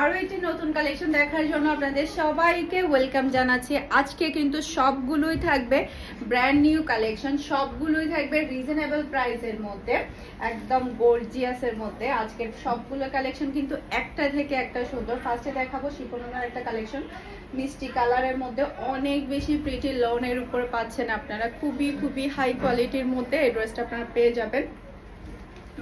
আরও একটি নতুন কালেকশন দেখার জন্য আপনাদের সবাইকে ওয়েলকাম জানাচ্ছি। আজকে কিন্তু সবগুলোই থাকবে ব্র্যান্ড নিউ কালেকশন সবগুলোই থাকবে রিজনেবল প্রাইসের মধ্যে, একদম গর্জিয়াসের মধ্যে। আজকের সবগুলো কালেকশন কিন্তু একটা থেকে একটা সুন্দর। ফার্স্টে দেখাবো শিপনার একটা কালেকশন মিষ্টি কালারের মধ্যে অনেক বেশি প্রিটি লোনের উপরে পাচ্ছেন আপনারা। খুবই খুবই হাই কোয়ালিটির মধ্যে এই ড্রেসটা আপনারা পেয়ে যাবেন।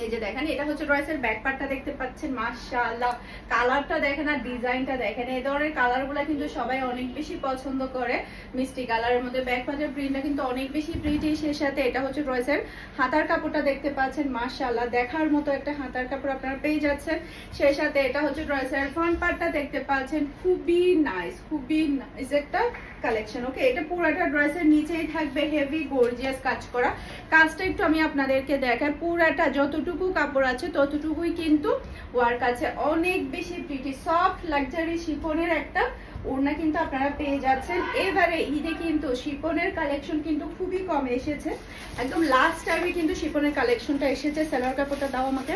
এই যে দেখেন, এটা হচ্ছে ড্রেসের ব্যাক পার্টটা দেখতে পাচ্ছেন, মাশাআল্লাহ। কালারটা দেখেন আর ডিজাইনটা দেখেন, এই ধরনের কালারগুলো কিন্তু সবাই অনেক বেশি পছন্দ করে। মিষ্টি কালারের মধ্যে ব্যাক পার্টের প্রিন্টটা কিন্তু অনেক বেশি প্রিটি সেই সাথে। এটা হচ্ছে ড্রেসের হাতার কাপড়টা দেখতে পাচ্ছেন, মাশাআল্লাহ। দেখার মতো একটা হাতার কাপড় আপনারা পেয়ে যাচ্ছেন। সেই সাথে এটা হচ্ছে ড্রেসের ফ্রন্ট পার্টটা দেখতে পাচ্ছেন, খুবই নাইস খুবই নাইস একটা কালেকশন ওকে এটা পুরাটা ড্রেসের নিচেই থাকবে হেভি গর্জিয়াস কাজ করা। কাজটা একটু আমি আপনাদেরকে দেখাই, পুরাটা যতটুকু কাপড় আছে, ততটুকুই কিন্তু ওয়ার কাছে অনেক বেশি প্রিটি সফট লাক্সারি শিফনের একটা ওড়না কিন্তু আপনারা পেয়ে যাচ্ছেন। এবারে ঈদে কিন্তু শিপনের কালেকশন কিন্তু খুবই কম এসেছে। একদম লাস্ট টাইমে কিন্তু শিপনের কালেকশনটা এসেছে। সেলার কাপড়টা দাও আমাকে।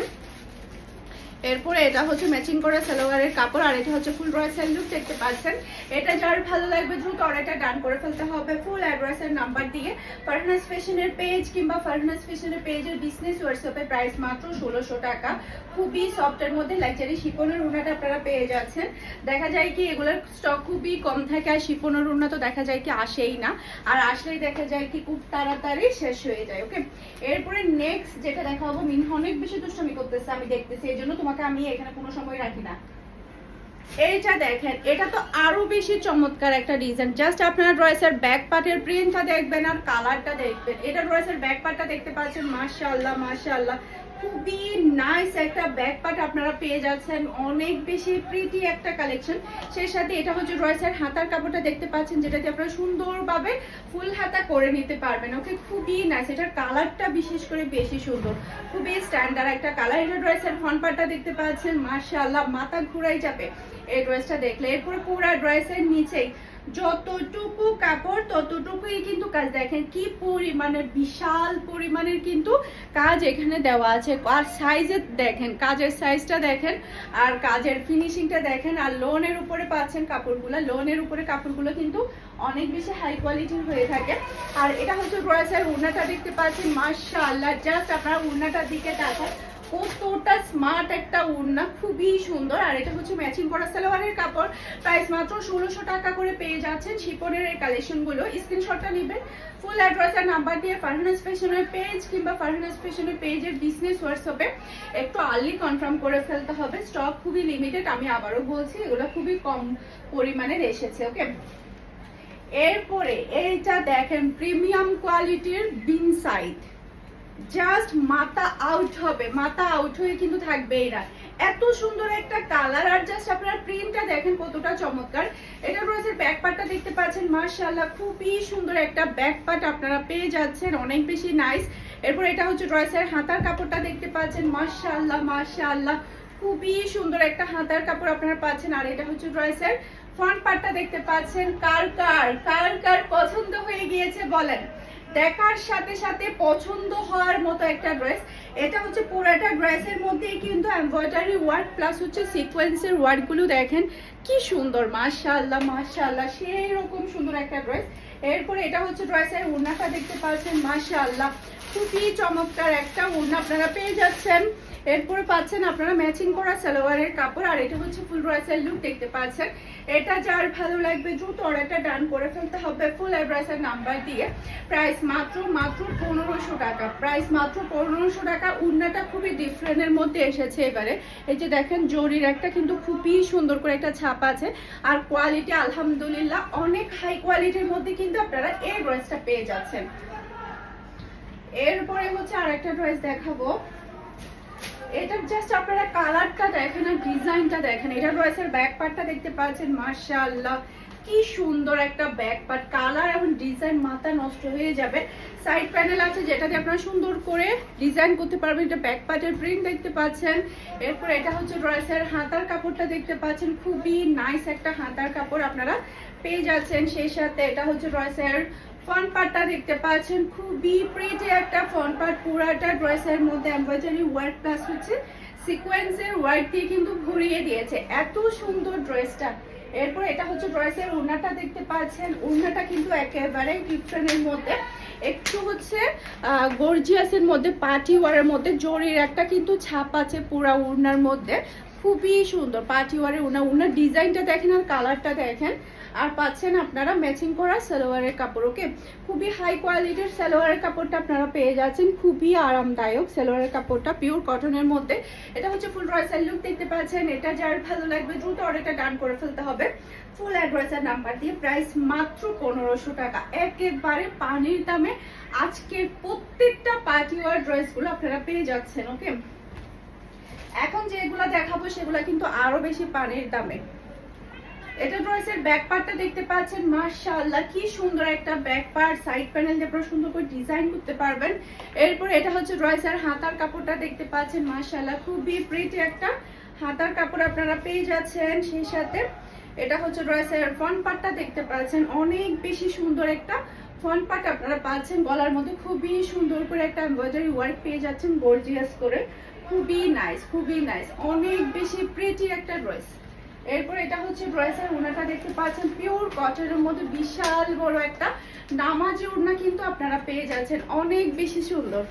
এরপরে এটা হচ্ছে ম্যাচিং করা সালোয়ারের কাপড়, আর এটা হচ্ছে ফুল রয়েসের লুক দেখতে পাচ্ছেন। এটা যার ভালো লাগবে দ্রুত অর্ডারটা ডান করে ফেলতে হবে ফুল অ্যাড্রেসের নাম্বার দিয়ে। ফারহানাস ফ্যাশনের পেজ কিংবা ফারহানাস ফ্যাশনের পেজের বিজনেস হোয়াটসঅ্যাপে প্রাইস মাত্র ষোলোশো টাকা। খুবই সফটের মধ্যে লাক্সারি শিপনের উনাটা আপনারা পেয়ে যাচ্ছেন। দেখা যায় কি এগুলোর স্টক খুবই কম থাকে, আর শিপনের উন্না তো দেখা যায় কি আসেই না। আর আসলেই দেখা যায় কি খুব তাড়াতাড়ি শেষ হয়ে যায় ওকে এরপরে নেক্সট যেটা দেখা দেখাবো, মিনহা অনেক বেশি দুষ্টামি করতেছে, আমি দেখতেছি এই জন্য তোমাকে আমি এখানে কোনো সময় রাখি না। এইটা দেখেন, এটা তো আরও বেশি চমৎকার একটা ডিজাইন জাস্ট আপনারা ড্রেসের ব্যাক পার্টের প্রিন্টটা দেখবেন আর কালারটা দেখবেন। এটা ড্রেসের ব্যাক পার্টটা দেখতে পাচ্ছেন, মাশাআল্লাহ মাশাআল্লাহ। খুবই নাইস একটা ব্যাক পার্ট আপনারা পেয়ে যাচ্ছেন। অনেক বেশি প্রিটি একটা কালেকশন সেই সাথে এটা হচ্ছে ড্রেসের হাতার কাপড়টা দেখতে পাচ্ছেন যেটাতে আপনারা সুন্দরভাবে ফুল হাতা করে নিতে পারবেন। ওকে খুবই নাইস এটার কালারটা বিশেষ করে বেশি সুন্দর। খুবই স্ট্যান্ডার্ড একটা কালার এটা ড্রেসের ফ্রন্ট দেখতে পাচ্ছেন, মাশাআল্লাহ, মাথা ঘুরাই যাবে এই ড্রেসটা দেখলে। এরপরে পুরো ড্রেসের নিচেই যতটুকু কাপড়, ততটুকুই কিন্তু কাজ দেখেন কি পরিমাণের, বিশাল পরিমাণের কিন্তু কাজ এখানে দেওয়া আছে। আর সাইজের দেখেন, কাজের সাইজটা দেখেন, আর কাজের ফিনিশিংটা দেখেন, আর লোনের উপরে পাচ্ছেন কাপড়গুলো। লোনের উপরে কাপড়গুলো কিন্তু অনেক বেশি হাই কোয়ালিটির হয়ে থাকে। আর এটা হচ্ছে ড্রেসের উন্নাটা দেখতে পাচ্ছেন, মাশাআল্লাহ জাস্ট আপনারা উন্নাটার দিকে তাকান, কতটা স্মার্ট একটা ওড়না খুবই সুন্দর। আর এটা হচ্ছে ম্যাচিং করা সালোয়ারের কাপড়। প্রাইস মাত্র ষোলোশো টাকা করে পেয়ে যাচ্ছেন শিপনের এই কালেকশনগুলো স্ক্রিনশটটা নেবেন ফুল অ্যাড্রেস আর নাম্বার দিয়ে ফারহানাস ফ্যাশনের পেজ কিংবা ফারহানাস ফ্যাশনের পেজের বিজনেস হোয়াটসঅ্যাপে একটু আর্লি কনফার্ম করে ফেলতে হবে। স্টক খুবই লিমিটেড আমি আবারও বলছি, এগুলো খুবই কম পরিমাণের এসেছে ওকে এরপরে এইটা দেখেন প্রিমিয়াম কোয়ালিটির বিন সাইড জাস্ট মাথা আউট হবে, মাথা আউট হয়ে কিন্তু থাকবে এরা এত সুন্দর একটা কালার আর জাস্ট আপনার প্রিন্টটা দেখেন কতটা চমৎকার। এটা রয়েছে ব্যাক পার্টটা দেখতে পাচ্ছেন মার্শাল্লাহ খুবই সুন্দর একটা ব্যাক পার্ট আপনারা পেয়ে যাচ্ছেন, অনেক বেশি নাইস এরপর এটা হচ্ছে ড্রয়েসের হাতার কাপড়টা দেখতে পাচ্ছেন মার্শাল্লাহ মার্শাল্লাহ খুবই সুন্দর একটা হাতার কাপড় আপনারা পাচ্ছেন। আর এটা হচ্ছে ড্রয়েসের ফ্রন্ট পার্টটা দেখতে পাচ্ছেন, কার কার কার কার পছন্দ হয়ে গিয়েছে বলেন। দেখার সাথে সাথে পছন্দ হওয়ার মতো একটা ড্রেস এটা হচ্ছে পুরাটা ড্রেসের মধ্যেই কিন্তু এমব্রয়ডারি ওয়ার্ক প্লাস হচ্ছে সিকোয়েন্সের ওয়ার্কগুলো দেখেন। কি সুন্দর, মাশাআল্লাহ মাশাআল্লাহ সেই রকম সুন্দর একটা ড্রেস এরপরে এটা হচ্ছে ড্রেসের ওড়নাটা দেখতে পাচ্ছেন, মাশাআল্লাহ। খুবই চমৎকার একটা ওড়না আপনারা পেয়ে যাচ্ছেন। এরপরে পাচ্ছেন আপনারা ম্যাচিং করা সালোয়ারের কাপড়, আর এটা হচ্ছে ফুল ড্রেসের লুক দেখতে পাচ্ছেন। এটা যার ভালো লাগবে, দ্রুত অর্ডারটা ডান করে ফেলতে হবে ফুল অ্যাড্রেসের নাম্বার দিয়ে। প্রাইস মাত্র মাত্র পনেরোশো টাকা। প্রাইস মাত্র পনেরোশো টাকা। উন্নাটা খুবই ডিফারেন্টের মধ্যে এসেছে এবারে। এই যে দেখেন, জরির একটা কিন্তু খুবই সুন্দর করে একটা ছাপ আছে। আর কোয়ালিটি আলহামদুলিল্লাহ, অনেক হাই কোয়ালিটির মধ্যে কিন্তু আপনারা এই ড্রেসটা পেয়ে যাচ্ছেন। এরপরে হচ্ছে আর একটা ড্রেস দেখাবো। এটা জাস্ট আপনারা কালারটা দেখেন আর ডিজাইনটা দেখেন। এটা ড্রেসের ব্যাক পার্টটা দেখতে পাচ্ছেন মার্শাল্লাহ কি সুন্দর একটা ব্যাক পার্ট কালার এবং ডিজাইন মাথা নষ্ট হয়ে যাবে। সাইড প্যানেল আছে যেটাতে আপনারা সুন্দর করে ডিজাইন করতে পারবেন। এটা ব্যাক পার্টের প্রিন্ট দেখতে পাচ্ছেন। এরপর এটা হচ্ছে ড্রেসের হাতার কাপড়টা দেখতে পাচ্ছেন। খুবই নাইস একটা হাতার কাপড় আপনারা পেয়ে যাচ্ছেন। সেই সাথে এটা হচ্ছে ড্রেসের ফ্রন্ট পার্টটা দেখতে পাচ্ছেন। খুবই প্রিটি একটা ফ্রন্ট পার্ট পুরাটা ড্রেসের মধ্যে এমব্রয়ডারি ওয়ার্ক প্লাস হচ্ছে সিকোয়েন্সের ওয়ার্ক দিয়ে কিন্তু ভরিয়ে দিয়েছে। এত সুন্দর ড্রেসটা এরপর এটা হচ্ছে ড্রেসের ওড়নাটা দেখতে পাচ্ছেন। ওড়নাটা কিন্তু একেবারে ডিফারেন্টের মধ্যে। একটু হচ্ছে গর্জিয়াসের মধ্যে পাটি ওয়ারের মধ্যে, জরির একটা কিন্তু ছাপ আছে পুরা ওড়নার মধ্যে। খুবই সুন্দর পাটি ওয়ারের ওড়না উনার ডিজাইনটা দেখেন আর কালারটা দেখেন। আর পাচ্ছেন আপনারা ম্যাচিং করা সালোয়ারের কাপড় ওকে খুবই হাই কোয়ালিটির সালোয়ারের কাপড়টা আপনারা পেয়ে যাচ্ছেন। খুবই আরামদায়ক সালোয়ারের কাপড়টা পিওর কটনের মধ্যে। এটা হচ্ছে ফুল রয়সাল লুক দেখতে পাচ্ছেন। এটা যার ভালো লাগবে দ্রুত অর্ডারটা ডান করে ফেলতে হবে। ফুল অ্যাড্রেসের নাম্বার দিয়ে প্রাইস মাত্র পনেরোশো টাকা। একেবারে পানির দামে আজকের প্রত্যেকটা পার্টি ওয়ার ড্রেসগুলো আপনারা পেয়ে যাচ্ছেন ওকে এখন যেগুলো দেখাবো, সেগুলো কিন্তু আরও বেশি পানির দামে। এটা ড্রেসের ব্যাক পার্টটা দেখতে পাচ্ছেন, মাশাআল্লাহ, কি সুন্দর একটা ব্যাক পার্ট সাইড প্যানেল দিয়ে পুরো সুন্দর করে ডিজাইন করতে পারবেন। এরপর এটা হচ্ছে ড্রেসের হাতার কাপড়টা দেখতে পাচ্ছেন, মাশাআল্লাহ, খুবই প্রিটি একটা হাতার কাপড় আপনারা পেয়ে যাচ্ছেন সেই সাথে। এটা হচ্ছে ড্রেসের ফ্রন্ট পার্টটা দেখতে পাচ্ছেন, অনেক বেশি সুন্দর একটা ফ্রন্ট পার্ট আপনারা পাচ্ছেন, গলার মধ্যে খুবই সুন্দর করে একটা এমব্রয়ডারি ওয়ার্ক পেয়ে যাচ্ছেন গর্জিয়াস করে। খুবই নাইস খুবই নাইস অনেক বেশি প্রিটি একটা ড্রেস এরপর এটা হচ্ছে ড্রেসের ওনাটা দেখতে পাচ্ছেন পিওর কটনের মধ্যে বিশাল বড় একটা নামাজি ওড়না কিন্তু আপনারা পেয়ে যাচ্ছেন, অনেক বেশি সুন্দর।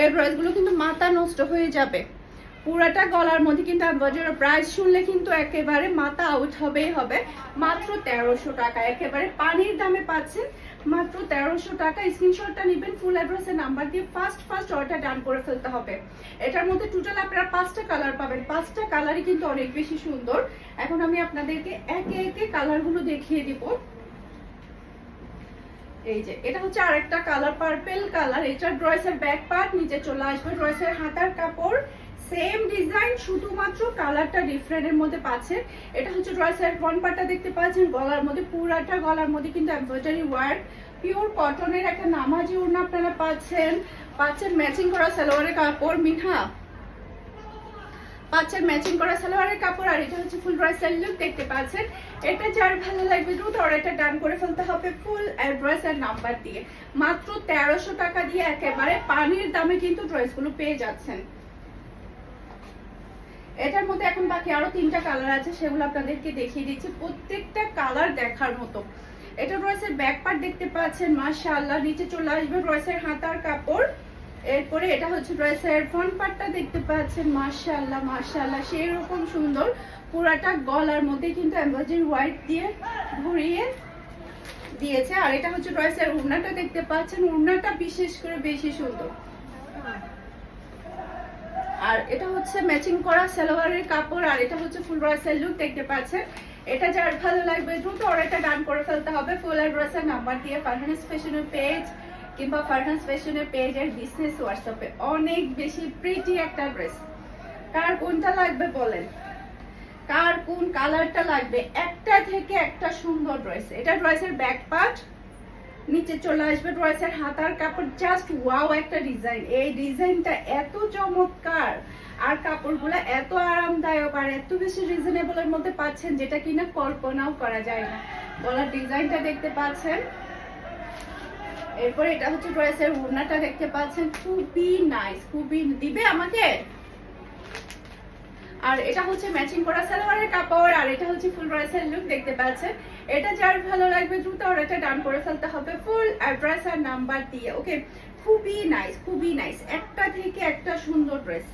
এই ড্রেসগুলো কিন্তু মাথা নষ্ট হয়ে যাবে। পুরাটা গলার মধ্যে কিন্তু এমব্রয়ডারি প্রাইস শুনলে কিন্তু একেবারে মাথা আউট হবেই হবে। মাত্র তেরোশো টাকা, একেবারে পানির দামে পাচ্ছেন। মাত্র তেরোশো টাকা। স্ক্রিনশটটা নেবেন ফুল অ্যাড্রেসের নাম্বার দিয়ে ফার্স্ট ফার্স্ট অর্ডার ডান করে ফেলতে হবে। এটার মধ্যে টোটাল আপনারা পাঁচটা কালার পাবেন। পাঁচটা কালারই কিন্তু অনেক বেশি সুন্দর। এখন আমি আপনাদেরকে একে একে কালারগুলো দেখিয়ে দিব। এই যে, এটা হচ্ছে আরেকটা কালার পার্পেল কালার এটা ড্রেসের ব্যাক পার্ট নিচে চলে আসবে ড্রেসের হাতার কাপড়। সেম ডিজাইন শুধুমাত্র কালারটা ডিফারেন্টের মধ্যে পাচ্ছেন এটা হচ্ছে ড্রেসের ফ্রন্ট পার্টটা দেখতে পাচ্ছেন। গলার মধ্যে, পুরাটা গলার মধ্যে কিন্তু এমব্রয়ডারি ওয়ার্ক পিওর কটনের একটা নামাজি ওড়না আপনারা পাচ্ছেন। পাচ্ছেন ম্যাচিং করা সালোয়ারের কাপড়। মিঠা, পাচ্ছেন ম্যাচিং করা সালোয়ারের কাপড়। আর এটা হচ্ছে ফুল ড্রেসের লুক দেখতে পাচ্ছেন। এটা যার ভালো লাগবে দ্রুত অর্ডারটা ডান করে ফেলতে হবে ফুল অ্যাড্রেস আর নাম্বার দিয়ে। মাত্র তেরোশো টাকা দিয়ে একেবারে পানির দামে কিন্তু ড্রেসগুলো পেয়ে যাচ্ছেন। এটার মধ্যে এখন বাকি আরও তিনটা কালার আছে, সেগুলো আপনাদেরকে দেখিয়ে দিচ্ছি। প্রত্যেকটা কালার দেখার মতো। এটা রয়েছে ব্যাক পার্ট দেখতে পাচ্ছেন, মাশাআল্লাহ, নিচে চলে আসবে রয়েছে হাতার কাপড়। এরপরে এটা হচ্ছে ড্রেসের ফ্রন্ট পার্টটা দেখতে পাচ্ছেন, মাশাআল্লাহ মাশাআল্লাহ সেই রকম সুন্দর। পুরাটা গলার মধ্যে কিন্তু এমব্রয়ডারি হোয়াইট দিয়ে ঘুরিয়ে দিয়েছে। আর এটা হচ্ছে ড্রেসের উড়নাটা দেখতে পাচ্ছেন, উড়নাটা বিশেষ করে বেশি সুন্দর। আর এটা হচ্ছে ম্যাচিং করা সালোয়ারের কাপড়, আর এটা হচ্ছে ফুল ড্রেসের লুক দেখতে পাচ্ছেন। এটা যার ভালো লাগবে দ্রুত অর্ডারটা ডান করে ফেলতে হবে। ফুল অ্যাড্রেসের নাম্বার দিয়ে ফারহানাস ফ্যাশনের পেজ কিংবা ফারহানাস ফ্যাশনের পেজের বিজনেস হোয়াটসঅ্যাপে অনেক বেশি প্রিটি একটা ড্রেস কার কোনটা লাগবে বলেন? কার কোন কালারটা লাগবে? একটা থেকে একটা সুন্দর ড্রেস এটা ড্রেসের ব্যাক পার্ট নিচে চলে আসবে ড্রেসের হাতার কাপড়। জাস্ট ওয়াও একটা ডিজাইন এই ডিজাইনটা এত চমৎকার। আর কাপড়গুলো এত আরামদায়ক আর এত বেশি রিজনেবল এর মধ্যে পাচ্ছেন, যেটা কিনা কল্পনাও করা যায় না। গলার ডিজাইনটা দেখতে পাচ্ছেন। এরপর এটা হচ্ছে ড্রেসের ওড়নাটা দেখতে পাচ্ছেন। খুবই নাইস খুবই দিবে আমাকে? আর এটা হচ্ছে ম্যাচিং করা সালোয়ারের কাপড়, আর এটা হচ্ছে ফুল ড্রেসের লুক দেখতে পাচ্ছেন। এটা যার ভালো লাগবে দ্রুত অর্ডারটা ডান করে ফেলতে হবে। ফুল অ্যাড্রেস আর নাম্বার দিয়ে ওকে খুবই নাইস খুবই নাইস একটা থেকে একটা সুন্দর ড্রেস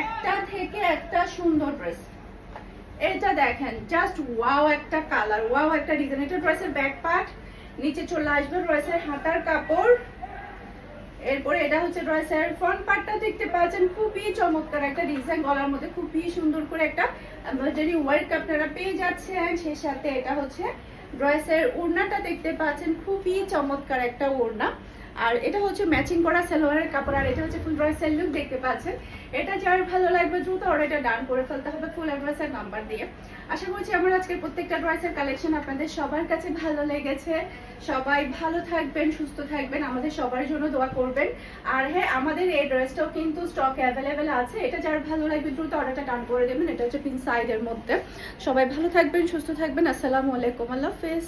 একটা থেকে একটা সুন্দর ড্রেস এটা দেখেন জাস্ট ওয়াও একটা কালার ওয়াও একটা ডিজাইন এটা ড্রেসের ব্যাক পার্ট নিচে চলে আসবে ড্রেসের হাতার কাপড়। এরপরে এটা হচ্ছে ড্রেসের ফ্রন্ট পার্টটা দেখতে পাচ্ছেন, খুবই চমৎকার একটা ডিজাইন গলার মধ্যে খুবই সুন্দর করে একটা এমব্রয়ডারি ওয়ার্ক আপনারা পেয়ে যাচ্ছেন। সেই সাথে এটা হচ্ছে ড্রেসের ওড়নাটা দেখতে পাচ্ছেন, খুবই চমৎকার একটা ওড়না। আর এটা হচ্ছে ম্যাচিং করা সালোয়ারের কাপড়, আর এটা হচ্ছে ফুল ড্রেসের লুক দেখতে পাচ্ছেন। এটা যার ভালো লাগবে দ্রুত অর্ডারটা ডান করে ফেলতে হবে ফুল অ্যাড্রেসের নাম্বার দিয়ে। আশা করছি আমার আজকের প্রত্যেকটা ড্রেসের কালেকশন আপনাদের সবার কাছে ভালো লেগেছে। সবাই ভালো থাকবেন, সুস্থ থাকবেন, আমাদের সবার জন্য দোয়া করবেন। আর হ্যাঁ আমাদের এই ড্রেসটাও কিন্তু স্টক অ্যাভেলেবেল আছে। এটা যার ভালো লাগবে দ্রুত অর্ডারটা ডান করে দেবেন। এটা হচ্ছে পিন সাইডের মধ্যে। সবাই ভালো থাকবেন, সুস্থ থাকবেন। আসসালামু আলাইকুম, আল্লাহ হাফেজ।